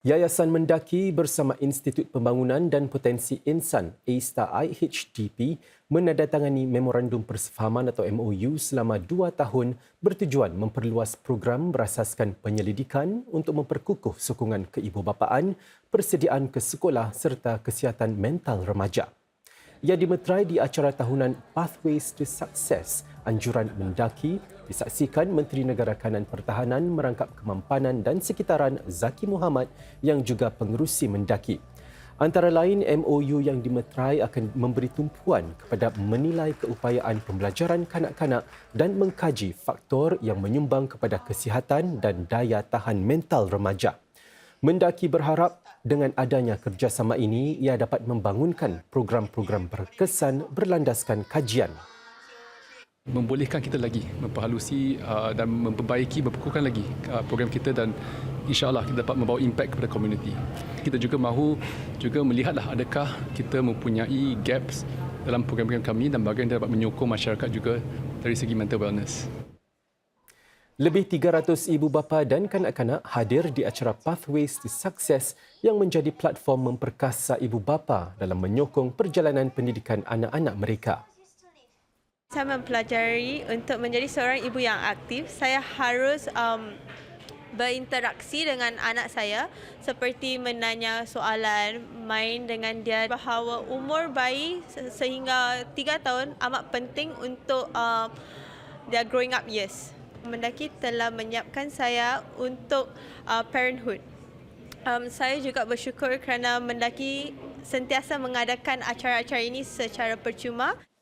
Yayasan Mendaki bersama Institut Pembangunan dan Potensi Insan A-Star IHDP menandatangani Memorandum Persefahaman atau MOU selama dua tahun bertujuan memperluas program berasaskan penyelidikan untuk memperkukuh sokongan keibubapaan, persediaan ke sekolah serta kesihatan mental remaja. Yang dimeterai di acara tahunan Pathways to Success anjuran mendaki disaksikan Menteri Negara Kanan Pertahanan merangkap kemampanan dan sekitaran Zaki Muhammad yang juga pengerusi mendaki. Antara lain MOU yang dimeterai akan memberi tumpuan kepada menilai keupayaan pembelajaran kanak-kanak dan mengkaji faktor yang menyumbang kepada kesihatan dan daya tahan mental remaja. Mendaki berharap dengan adanya kerjasama ini ia dapat membangunkan program-program berkesan berlandaskan kajian. Membolehkan kita lagi memperhalusi uh, dan memperbaiki, memperkukuhkan lagi uh, program kita dan insyaAllah kita dapat membawa impact kepada komuniti. Kita juga mahu juga melihatlah adakah kita mempunyai gaps dalam program-program kami dan bagaimana kita dapat menyokong masyarakat juga dari segi mental wellness. Lebih 300 ibu bapa dan kanak-kanak hadir di acara Pathways to Success yang menjadi platform memperkasa ibu bapa dalam menyokong perjalanan pendidikan anak-anak mereka. Saya mempelajari untuk menjadi seorang ibu yang aktif, saya harus um, berinteraksi dengan anak saya seperti menanya soalan, main dengan dia bahawa umur bayi sehingga 3 tahun amat penting untuk uh, their growing up years. Mendaki telah menyiapkan saya untuk uh, parenthood. Um, saya juga bersyukur kerana Mendaki sentiasa mengadakan acara-acara ini secara percuma.